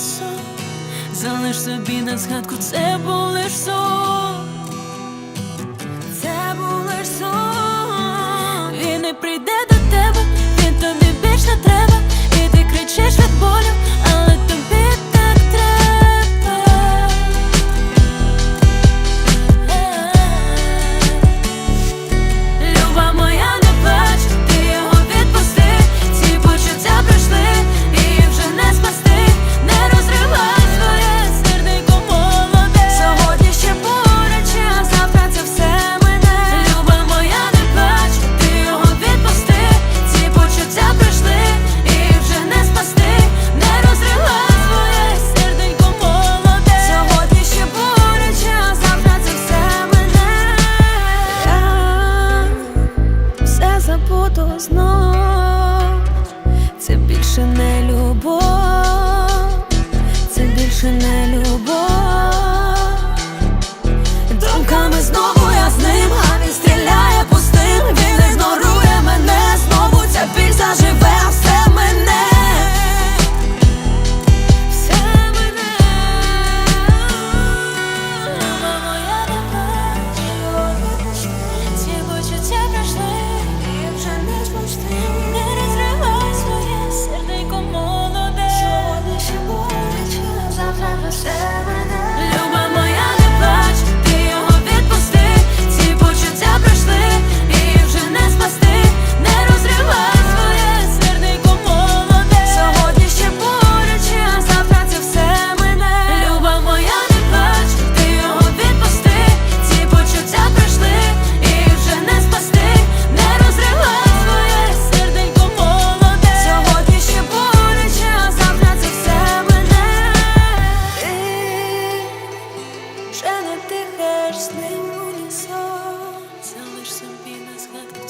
сон, залиш собі на згадку, це був лиш сон. знов це більше не любов, це більше не любов.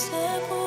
separate